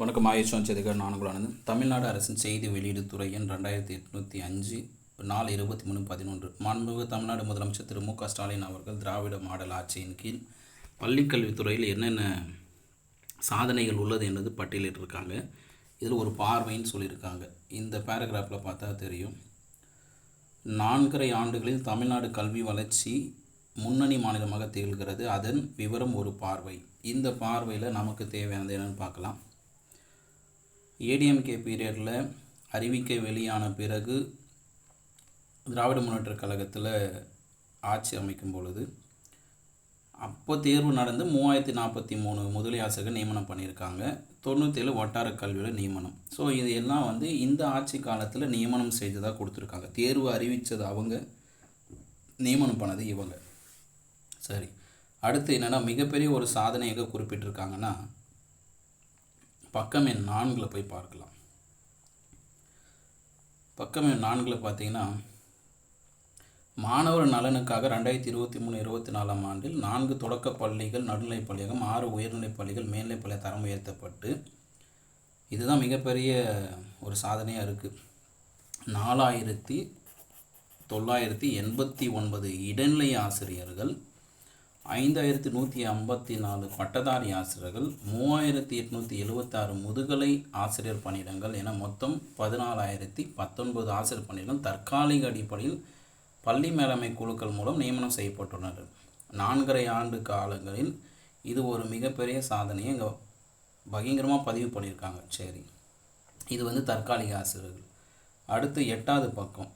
வணக்கம். ஆயுஷம் செதுகர் நானுகுலானது தமிழ்நாடு அரசின் செய்தி வெளியீடு துறையின் எண் ரெண்டாயிரத்தி எட்நூற்றி அஞ்சு நாலு இருபத்தி மூணு பதினொன்று. மாண்புமிகு தமிழ்நாடு முதலமைச்சர் திரு மு க ஸ்டாலின் அவர்கள் திராவிட மாடல் ஆட்சியின் கீழ் பள்ளிக்கல்வித்துறையில் என்னென்ன சாதனைகள் உள்ளது என்பது பட்டியலிட்டிருக்காங்க. இதில் ஒரு பார்வைன்னு சொல்லியிருக்காங்க. இந்த பேராகிராஃபில் பார்த்தா தெரியும். நான்கரை ஆண்டுகளில் தமிழ்நாடு கல்வி வளர்ச்சி முன்னணி மாநிலமாக திகழ்கிறது. அதன் விவரம் ஒரு பார்வை. இந்த பார்வையில் நமக்கு தேவையானது என்னென்னு பார்க்கலாம். ஏடிஎம்கே பீரியடில் அறிவிக்கை வெளியான பிறகு திராவிட முன்னேற்றக் கழகத்தில் ஆட்சி அமைக்கும் பொழுது அப்போ தேர்வு நடந்து மூவாயிரத்தி நாற்பத்தி மூணு முதலியாசகர் நியமனம் பண்ணியிருக்காங்க. தொண்ணூற்றேழு வட்டார கல்வியில் நியமனம். ஸோ இது எல்லாம் வந்து இந்த ஆட்சி காலத்தில் நியமனம் செய்ததாக கொடுத்துருக்காங்க. தேர்வு அறிவித்தது அவங்க நியமனம் பண்ணது இவங்க. சரி. அடுத்து என்னென்னா மிகப்பெரிய ஒரு சாதனையாக குறிப்பிட்டிருக்காங்கன்னா பக்கம் எண் நான்கில் போய் பார்க்கலாம். பக்கம் எண் நான்கில் பார்த்தீங்கன்னா மாணவர் நலனுக்காக ரெண்டாயிரத்தி இருபத்தி மூணு இருபத்தி நாலாம் ஆண்டில் நான்கு தொடக்க பள்ளிகள் நடுநிலைப் பள்ளியகம் ஆறு உயர்நிலைப் பள்ளிகள் மேல்நிலைப் பள்ளி தரம் உயர்த்தப்பட்டு இதுதான் மிகப்பெரிய ஒரு சாதனையாக இருக்குது நாலாயிரத்தி தொள்ளாயிரத்தி எண்பத்தி ஒன்பது இடைநிலை ஆசிரியர்கள் ஐந்தாயிரத்தி நூற்றி ஐம்பத்தி நாலு பட்டதாரி ஆசிரியர்கள் மூவாயிரத்தி எட்நூற்றி எழுபத்தாறு முதுகலை ஆசிரியர் பணியிடங்கள் என மொத்தம் பதினாலாயிரத்தி பத்தொன்பது ஆசிரியர் பணியிடங்கள் தற்காலிக அடிப்படையில் பள்ளி மேலாண்மை குழுக்கள் மூலம் நியமனம் செய்யப்பட்டுள்ளனர் நான்கரை ஆண்டு காலங்களில் இது ஒரு மிகப்பெரிய சாதனையை இங்கே பயங்கரமாக பதிவு பண்ணியிருக்காங்க. சரி இது வந்து தற்காலிக ஆசிரியர்கள். அடுத்து எட்டாவது பக்கம்.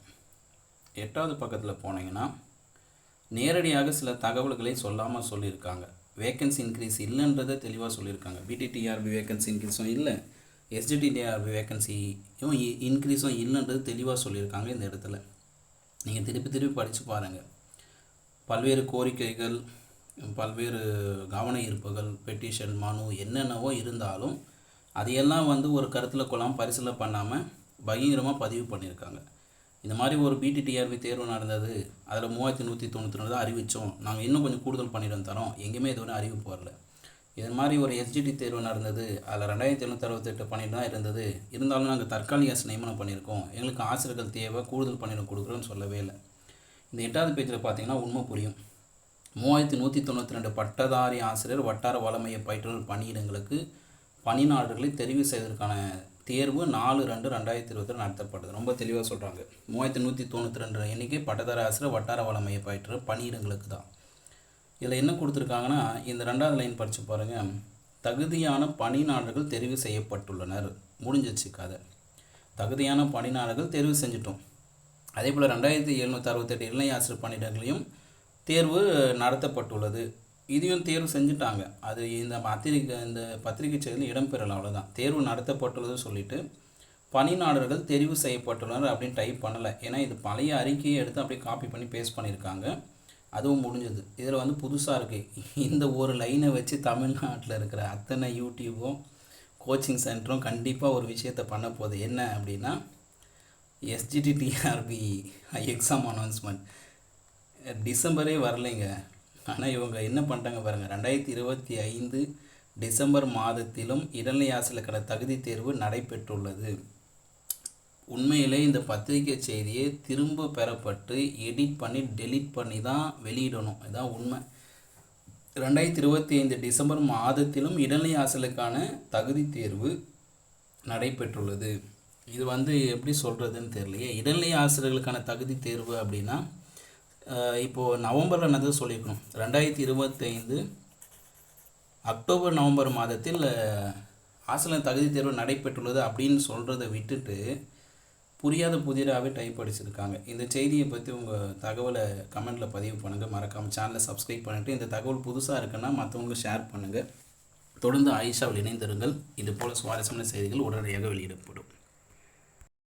எட்டாவது பக்கத்தில் போனீங்கன்னா நேரடியாக சில தகவல்களை சொல்லாமல் சொல்லியிருக்காங்க. வேக்கன்சி இன்க்ரீஸ் இல்லைன்றதை தெளிவாக சொல்லியிருக்காங்க. பிடிடிஆர்பி வேக்கன்சி இன்க்ரீஸும் இல்லை. எஸ்டிடிஆர்பி வேக்கன்சியும் இன்க்ரீஸும் இல்லைன்றது தெளிவாக சொல்லியிருக்காங்க இந்த இடத்துல. நீங்கள் திருப்பி திருப்பி படித்து பாருங்கள் பல்வேறு கோரிக்கைகள் பல்வேறு கவன ஈர்ப்புகள் பெட்டிஷன் மனு என்னென்னவோ இருந்தாலும் அதையெல்லாம் வந்து ஒரு கருத்தில் கொள்ளாமல் பரிசீலனை பண்ணாமல் பயங்கரமாக பதிவு பண்ணியிருக்காங்க. இந்த மாதிரி ஒரு பிடிடிஆர்பி தேர்வு நடந்தது அதில் மூவாயிரத்தி நூற்றி தொண்ணூற்றி ரெண்டு தான் அறிவித்தோம் நாங்கள் இன்னும் கொஞ்சம் கூடுதல் பண்ணிடும் தரோம். எங்கேயுமே இதுவரை ஒன்றும் அறிவிப்பு வரல. இது மாதிரி ஒரு எஸ்ஜிடி தேர்வு நடந்தது அதில் ரெண்டாயிரத்தி எழுநூற்றி அறுபத்தெட்டு பண்ணிட்டு தான் இருந்தது. இருந்தாலும் நாங்கள் தற்காலிக நியமனம் பண்ணியிருக்கோம். எங்களுக்கு ஆசிரியர்கள் தேவை கூடுதல் பணியிடம் கொடுக்குறோன்னு சொல்லவே இல்லை. இந்த எட்டாவது பேஜில் பார்த்தீங்கன்னா உண்மை புரியும். மூவாயிரத்தி நூற்றி தொண்ணூற்றி ரெண்டு பட்டதாரி ஆசிரியர் வட்டார வளமைய பயிற்றுநர் பணியிடங்களுக்கு பணிநாடுகளை தெரிவு செய்வதற்கான தேர்வு நாலு ரெண்டு ரெண்டாயிரத்தி இருபத்தி நடத்தப்படுது ரொம்ப தெளிவாக சொல்கிறாங்க மூவாயிரத்தி நூற்றி தொண்ணூற்றி ரெண்டு எண்ணிக்கை பட்டதார ஆசிரியர் வட்டார வள பயிற்று பணியிடங்களுக்கு தான். இதில் என்ன கொடுத்துருக்காங்கன்னா இந்த ரெண்டாவது லைன் படித்து பாருங்கள் தகுதியான பணியாளர்கள் தெரிவு செய்யப்பட்டுள்ளனர். முடிஞ்சிச்சு கதை. தகுதியான பணியாளர்கள் தெரிவு செஞ்சிட்டோம். அதே போல் ரெண்டாயிரத்தி எழுநூற்றி அறுபத்தெட்டு இளநிலை ஆசிரியர் பணியிடங்களையும் தேர்வு நடத்தப்பட்டுள்ளது. இதையும் தேர்வு செஞ்சுட்டாங்க. அது இந்த பத்திரிக்கை இந்த பத்திரிகை செய்தியில் இடம்பெறலை அவ்வளோதான் தேர்வு நடத்தப்பட்டுள்ளது சொல்லிவிட்டு பணிநாடர்கள் தெரிவு செய்யப்பட்டுள்ளனர் அப்படின்னு டைப் பண்ணலை. ஏன்னா இது பழைய அறிக்கையை எடுத்து அப்படியே காப்பி பண்ணி பேஸ்ட் பண்ணியிருக்காங்க. அதுவும் முடிஞ்சது. இதில் வந்து புதுசாக இருக்குது இந்த ஒரு லைனை வச்சு தமிழ்நாட்டில் இருக்கிற அத்தனை யூடியூபும் கோச்சிங் சென்டரும் கண்டிப்பாக ஒரு விஷயத்த பண்ண போகுது. என்ன அப்படின்னா எஸ்ஜிடிடிஆர்பி எக்ஸாம் அனௌன்ஸ்மெண்ட் டிசம்பரே வரலைங்க. ஆனால் இவங்க என்ன பண்ணிட்டாங்க பாருங்கள் ரெண்டாயிரத்தி இருபத்தி ஐந்து டிசம்பர் மாதத்திலும் இடநிலை ஆசிரியர்கள தகுதி தேர்வு நடைபெற்றுள்ளது. உண்மையிலே இந்த பத்திரிகை செய்தியை திரும்ப பெறப்பட்டு எடிட் பண்ணி டெலிட் பண்ணி தான் வெளியிடணும். இதுதான் உண்மை. ரெண்டாயிரத்தி இருபத்தி ஐந்து டிசம்பர் மாதத்திலும் இடைநிலை ஆசிரியர்களுக்கான தகுதி தேர்வு நடைபெற்றுள்ளது. இது வந்து எப்படி சொல்கிறதுன்னு தெரியலையே. இடைநிலை ஆசிரியர்களுக்கான தகுதி தேர்வு அப்படின்னா இப்போது நவம்பரில் என்னது சொல்லியிருக்கணும். ரெண்டாயிரத்தி இருபத்தைந்து அக்டோபர் நவம்பர் மாதத்தில் ஆசிரியர் தகுதி தேர்வு நடைபெற்றுள்ளது அப்படின்னு சொல்கிறத விட்டுட்டு புரியாத புதிராகவே டைப் அடிச்சிருக்காங்க. இந்த செய்தியை பற்றி உங்கள் தகவலை கமெண்ட்டில் பதிவு பண்ணுங்கள் மறக்காமல் சேனலை சப்ஸ்கிரைப் பண்ணிவிட்டு இந்த தகவல் புதுசாக இருக்குன்னா மற்றவங்க ஷேர் பண்ணுங்கள் தொடர்ந்து ஆயிஷாவில் இணைந்திருங்கள் இது போல் சுவாரஸ்யமான செய்திகள் உடனடியாக வெளியிடப்படும்.